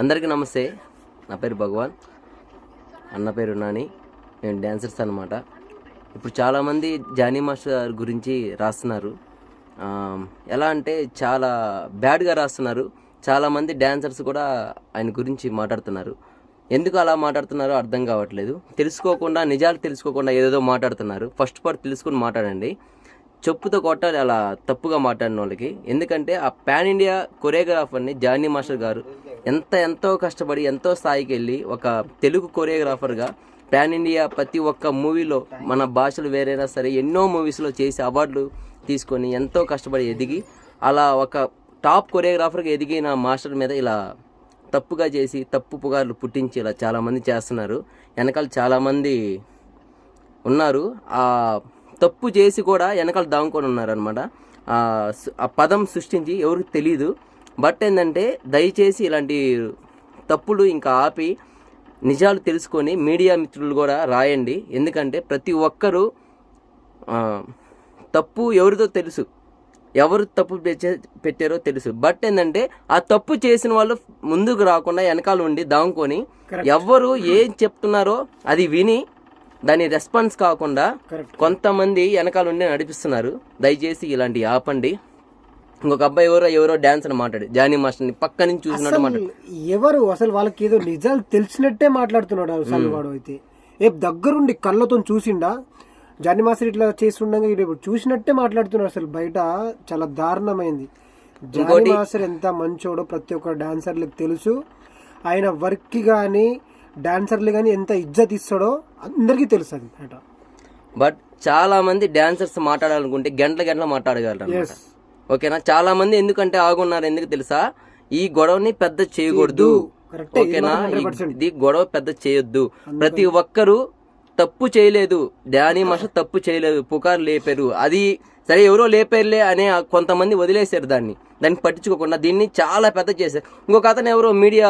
అందరికీ నమస్తే. నా పేరు భగవాన్. అన్న పేరు నాని. నేను డ్యాన్సర్స్ అనమాట ఇప్పుడు చాలామంది జానీ మాస్టర్ గురించి రాస్తున్నారు. ఎలా అంటే చాలా బ్యాడ్గా రాస్తున్నారు. చాలామంది డ్యాన్సర్స్ కూడా ఆయన గురించి మాట్లాడుతున్నారు. ఎందుకు అలా మాట్లాడుతున్నారో అర్థం కావట్లేదు. తెలుసుకోకుండా నిజాలు తెలుసుకోకుండా ఏదేదో మాట్లాడుతున్నారు. ఫస్ట్ పార్ట్ తెలుసుకుని మాట్లాడండి. చెప్పుతో కొట్టాలి అలా తప్పుగా మాట్లాడిన వాళ్ళకి. ఎందుకంటే ఆ పాన్ ఇండియా కొరియోగ్రాఫర్ని జానీ మాస్టర్ గారు ఎంత ఎంతో కష్టపడి ఎంతో స్థాయికి వెళ్ళి ఒక తెలుగు కొరియోగ్రాఫర్గా పాన్ ఇండియా ప్రతి ఒక్క మూవీలో మన భాషలు వేరైనా సరే ఎన్నో మూవీస్లో చేసి అవార్డులు తీసుకొని ఎంతో కష్టపడి ఎదిగి అలా ఒక టాప్ కొరియోగ్రాఫర్గా ఎదిగిన మాస్టర్ మీద ఇలా తప్పుగా చేసి తప్పు పుగార్లు పుట్టించి ఇలా చాలామంది చేస్తున్నారు. వెనకాల చాలామంది ఉన్నారు. ఆ తప్పు చేసి కూడా వెనకాల దాముకొని ఉన్నారనమాట ఆ పదం సృష్టించి ఎవరికి తెలియదు బట్ ఏంటంటే దయచేసి ఇలాంటి తప్పులు ఇంకా ఆపి నిజాలు తెలుసుకొని మీడియా మిత్రులు కూడా రాయండి. ఎందుకంటే ప్రతి ఒక్కరూ తప్పు ఎవరిదో తెలుసు. ఎవరు తప్పు పెట్టే- పెట్టారో తెలుసు. బట్ ఏంటంటే ఆ తప్పు చేసిన వాళ్ళు ముందుకు రాకుండా వెనకాల ఉండి దాముకొని ఎవరు ఏం చెప్తున్నారో అది విని దాని రెస్పాన్స్ కాకుండా కొంతమంది వెనకాల ఉండి నడిపిస్తున్నారు. దయచేసి ఇలాంటి ఆపండి. ఇంకొక అబ్బాయి ఎవరో ఎవరో డాన్స్ అని మాట్లాడు. జానీ మాస్టర్ని పక్క నుంచి చూసినట్టు మాట్లాడు. ఎవరు అసలు వాళ్ళకి ఏదో నిజాలు తెలిసినట్టే మాట్లాడుతున్నాడు అసలు వాడు అయితే. ఏ దగ్గరుండి కళ్ళతో చూసిండా? జాని మాస్టర్ ఇట్లా చేస్తుండగా ఇప్పుడు చూసినట్టే మాట్లాడుతున్నాడు అసలు. బయట చాలా దారుణమైంది. జాని మాస్టర్ ఎంత మంచోడో ప్రతి ఒక్క డాన్సర్లకు తెలుసు. ఆయన వర్క్ కానీ డాన్సర్లు కానీ ఎంత ఇజ్జత్ ఇస్తాడో అందరికీ తెలుసు అది. బట్ చాలా మంది డాన్సర్స్ మాట్లాడాలనుకుంటే గంటల గంటల మాట్లాడగలరు. ఓకేనా? చాలా మంది ఎందుకంటే ఆగున్నారు ఎందుకు తెలుసా? ఈ గొడవని పెద్ద చేయకూడదు. ఓకేనా? మాత్రం ఈ- 100%. ఇది గొడవ పెద్ద చేయొద్దు. ప్రతి ఒక్కరు తప్పు చేయలేదు. డానీ మాస్టర్ తప్పు చేయలేదు. పుకారు లేపారు. అది సరే ఎవరో లేపారులే అనే కొంతమంది వదిలేశారు దాన్ని. దాన్ని పట్టించుకోకుండా దీన్ని చాలా పెద్ద చేశారు. ఇంకొక అతను ఎవరో మీడియా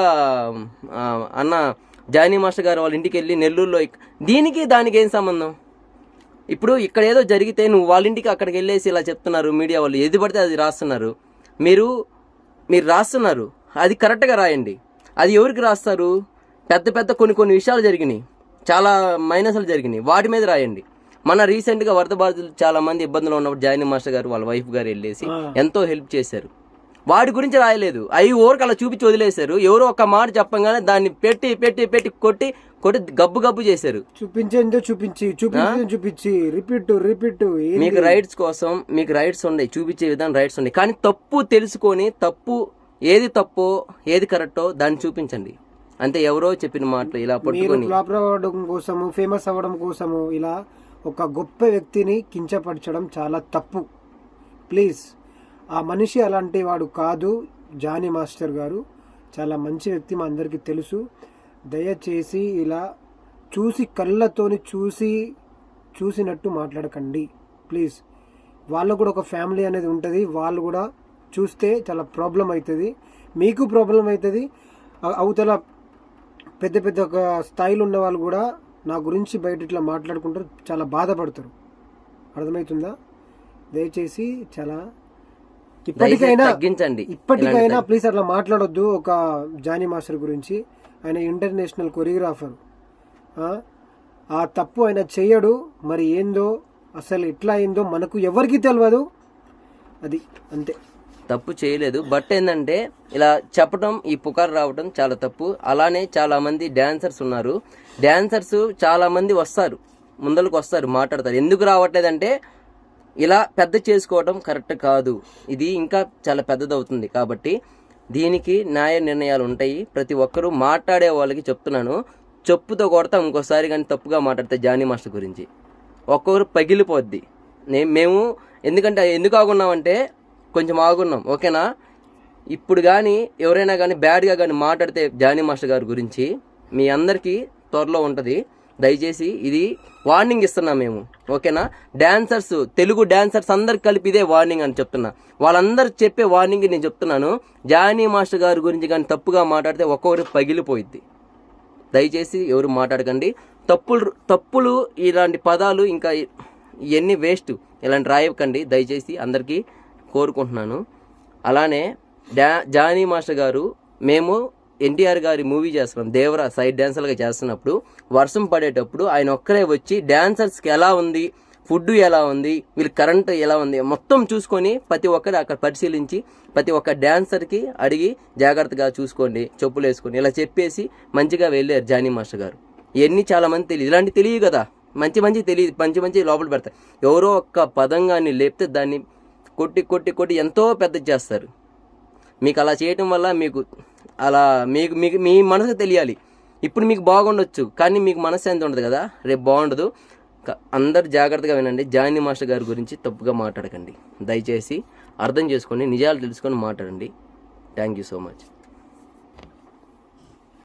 అన్న జానీ మాస్టర్ గారు వాళ్ళ ఇంటికి వెళ్ళి నెల్లూరులో దీనికి దానికి ఏం సంబంధం? ఇప్పుడు ఇక్కడ ఏదో జరిగితే నువ్వు వాళ్ళ ఇంటికి అక్కడికి వెళ్ళేసి ఇలా చెప్తున్నారు మీడియా వాళ్ళు. ఏది పడితే అది రాస్తున్నారు. మీరు మీరు రాస్తున్నారు. అది కరెక్ట్గా రాయండి. అది ఎవరికి రాస్తారు? పెద్ద పెద్ద కొన్ని కొన్ని విషయాలు జరిగినాయి. చాలా మైనస్లు జరిగినాయి. వాటి మీద రాయండి. మన రీసెంట్గా వరద బాధితులు చాలా మంది ఇబ్బందులు ఉన్నప్పుడు జాయిన్ మాస్టర్ గారు వాళ్ళ వైఫ్ గారు వెళ్ళేసి ఎంతో హెల్ప్ చేశారు. వాడి గురించి రాయలేదు. అవి ఊరికి అలా చూపించి వదిలేశారు. ఎవరో ఒక మాట చెప్పంగానే దాన్ని పెట్టి పెట్టి పెట్టి కొట్టి కొట్టి గబ్బు గబ్బు చేశారు. చూపించేందో చూపించి చూపించేదో చూపించి రిపీట్ రిపీట్ మీకు రైట్స్ కోసం మీకు రైట్స్ ఉన్నాయి. చూపించే విధానం రైట్స్ ఉన్నాయి. కానీ తప్పు తెలుసుకొని తప్పు ఏది తప్పో ఏది కరెక్టో దాన్ని చూపించండి. అంతే ఎవరో చెప్పిన మాటలు ఇలా పట్టుకొని. అవ్వడం కోసము ఫేమస్ అవ్వడం కోసము ఇలా ఒక గొప్ప వ్యక్తిని కించపరచడం చాలా తప్పు. ప్లీజ్. ఆ మనిషి అలాంటి వాడు కాదు జానీ మాస్టర్ గారు. చాలా మంచి వ్యక్తి మా అందరికీ తెలుసు. దయచేసి ఇలా చూసి కళ్ళతోని చూసి చూసినట్టు మాట్లాడకండి. ప్లీజ్. వాళ్ళు కూడా ఒక ఫ్యామిలీ అనేది ఉంటుంది. వాళ్ళు కూడా చూస్తే చాలా ప్రాబ్లం అవుతుంది మీకు ప్రాబ్లం అవుతుంది అవతల పెద్ద పెద్ద ఒక స్థాయిలో ఉన్న వాళ్ళు కూడా నా గురించి బయట ఇట్లా మాట్లాడుకుంటారు. చాలా బాధపడతారు. అర్థమవుతుందా? దయచేసి చాలా ఇప్పటికైనా తగ్గించండి. ఇప్పటికైనా ప్లీజ్ అట్లా మాట్లాడొద్దు. ఒక జానీ మాస్టర్ గురించి ఆయన ఇంటర్నేషనల్ కొరియోగ్రాఫర్ ఆ, తప్పు ఆయన చెయ్యడు. మరి ఏందో అసలు ఎట్లా అయిందో మనకు ఎవరికి తెలియదు అది అంతే. తప్పు చేయలేదు. బట్ ఏంటంటే ఇలా చెప్పడం ఈ పుకారు రావడం చాలా తప్పు. అలానే చాలా మంది డాన్సర్స్ ఉన్నారు. డాన్సర్స్ చాలా మంది వస్తారు. ముందరకు వస్తారు మాట్లాడతారు. ఎందుకు రావట్లేదంటే ఇలా పెద్ద చేసుకోవడం కరెక్ట్ కాదు. ఇది ఇంకా చాలా పెద్దదవుతుంది కాబట్టి దీనికి న్యాయ నిర్ణయాలు ఉంటాయి. ప్రతి ఒక్కరూ మాట్లాడే వాళ్ళకి చెప్తున్నాను. చెప్పుతో కొడతాం ఇంకోసారి కానీ తప్పుగా మాట్లాడితే జానీ మాస్టర్ గురించి. ఒక్కొక్కరు పగిలిపోద్ది. నే- మేము ఎందుకంటే ఎందుకు ఆగున్నామంటే కొంచెం ఆగున్నాం ఓకేనా? ఇప్పుడు కానీ ఎవరైనా కానీ బ్యాడ్గా కానీ మాట్లాడితే జానీ మాస్టర్ గారి గురించి మీ అందరికీ త్వరలో ఉంటుంది. దయచేసి ఇది వార్నింగ్ ఇస్తున్నాం మేము ఓకేనా? డాన్సర్స్ తెలుగు డాన్సర్స్ అందరు కలిపి ఇదే వార్నింగ్ అని చెప్తున్నా. వాళ్ళందరూ చెప్పే వార్నింగ్ నేను చెప్తున్నాను. జానీ మాస్టర్ గారి గురించి కానీ తప్పుగా మాట్లాడితే ఒక్కొక్కరు పగిలిపోయిద్ది. దయచేసి ఎవరు మాట్లాడకండి. తప్పులు తప్పులు ఇలాంటి పదాలు ఇంకా ఇవన్నీ వేస్ట్. ఇలాంటి రాయకండి. దయచేసి అందరికీ కోరుకుంటున్నాను. అలానే డా జానీ మాస్టర్ గారు మేము ఎన్టీఆర్ గారి మూవీ చేస్తున్నాం దేవరా సైడ్ డ్యాన్సర్గా చేస్తున్నప్పుడు వర్షం పడేటప్పుడు ఆయన ఒక్కరే వచ్చి డ్యాన్సర్స్కి ఎలా ఉంది ఫుడ్ ఎలా ఉంది వీళ్ళు కరెంట్ ఎలా ఉంది మొత్తం చూసుకొని ప్రతి ఒక్కరు అక్కడ పరిశీలించి ప్రతి ఒక్క డ్యాన్సర్కి అడిగి జాగ్రత్తగా చూసుకోండి చెప్పులు వేసుకొని ఇలా చెప్పేసి మంచిగా వెళ్ళారు జానీ మాస్టర్ గారు. ఇవన్నీ చాలా మంది తెలియదు. ఇలాంటి తెలియదు కదా. మంచి మంచి తెలియదు. మంచి మంచి లోపల పెడతారు ఎవరో ఒక్క పదంగాన్ని లేపితే దాన్ని కొట్టి కొట్టి కొట్టి ఎంతో పెద్ద చేస్తారు. మీకు అలా చేయటం వల్ల మీకు అలా మీకు మీకు మీ మనసుకు తెలియాలి. ఇప్పుడు మీకు బాగుండొచ్చు కానీ మీకు మనశ్శాంతి ఉండదు కదా? రేపు బాగుండదు. అందరు జాగ్రత్తగా వినండి. జానీ మాస్టర్ గారి గురించి తప్పుగా మాట్లాడకండి. దయచేసి అర్థం చేసుకొని నిజాలు తెలుసుకొని మాట్లాడండి. Thank you so much.